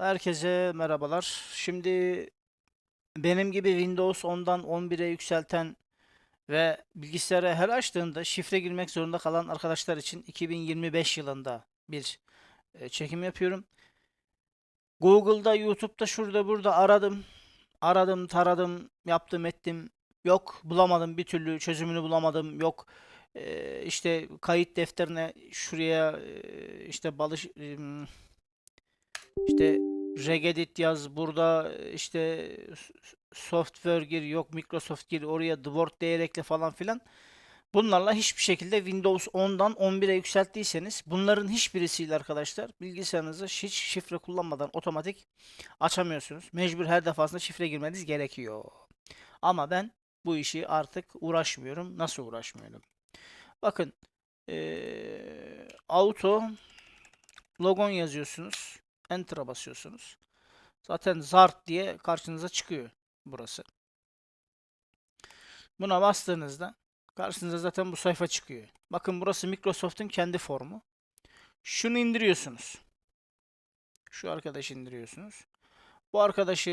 Herkese merhabalar. Şimdi benim gibi Windows 10'dan 11'e yükselten ve bilgisayara her açtığında şifre girmek zorunda kalan arkadaşlar için 2025 yılında bir e, çekim yapıyorum. Google'da, YouTube'da, şurada burada aradım. Aradım, taradım, yaptım, ettim. Yok, bulamadım bir türlü çözümünü bulamadım. Yok, e, işte kayıt defterine şuraya e, işte balış işte regedit yaz burada işte s- software gir yok Microsoft gir oraya Word değer ekle falan filan. Bunlarla hiçbir şekilde Windows 10'dan 11'e yükselttiyseniz bunların hiçbirisiyle arkadaşlar bilgisayarınızı hiç şifre kullanmadan otomatik açamıyorsunuz. Mecbur her defasında şifre girmeniz gerekiyor. Ama ben bu işi artık uğraşmıyorum. Nasıl uğraşmıyorum? Bakın eee, auto logon yazıyorsunuz. Enter'a basıyorsunuz. Zaten Zart diye karşınıza çıkıyor burası. Buna bastığınızda karşınıza zaten bu sayfa çıkıyor. Bakın burası Microsoft'un kendi formu. Şunu indiriyorsunuz. Şu arkadaşı indiriyorsunuz. Bu arkadaşı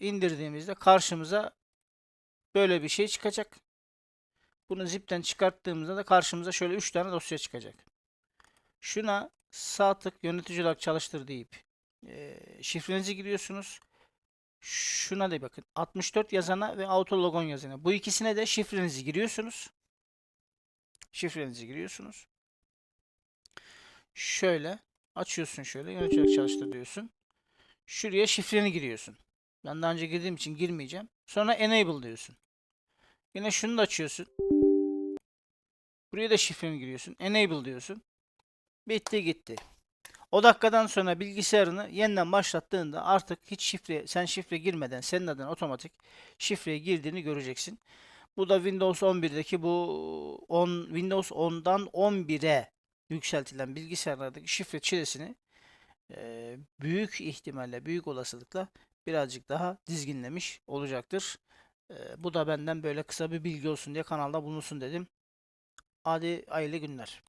indirdiğimizde karşımıza böyle bir şey çıkacak. Bunu zipten çıkarttığımızda da karşımıza şöyle 3 tane dosya çıkacak. Şuna sağ tık yönetici olarak çalıştır deyip eee, şifrenizi giriyorsunuz. Şuna da bakın. 64 yazana ve auto logon yazana. Bu ikisine de şifrenizi giriyorsunuz. Şifrenizi giriyorsunuz. Şöyle açıyorsun şöyle yönetici olarak çalıştır diyorsun. Şuraya şifreni giriyorsun. Ben daha önce girdiğim için girmeyeceğim. Sonra enable diyorsun. Yine şunu da açıyorsun. Buraya da şifreni giriyorsun. Enable diyorsun. Bitti gitti. O dakikadan sonra bilgisayarını yeniden başlattığında artık hiç şifre sen şifre girmeden senin adına otomatik şifreye girdiğini göreceksin. Bu da Windows 11'deki bu 10 Windows 10'dan 11'e yükseltilen bilgisayarlardaki şifre çilesini eee, büyük ihtimalle, büyük olasılıkla birazcık daha dizginlemiş olacaktır. Eee, bu da benden böyle kısa bir bilgi olsun diye kanalda bulunsun dedim. Hadi hayırlı günler.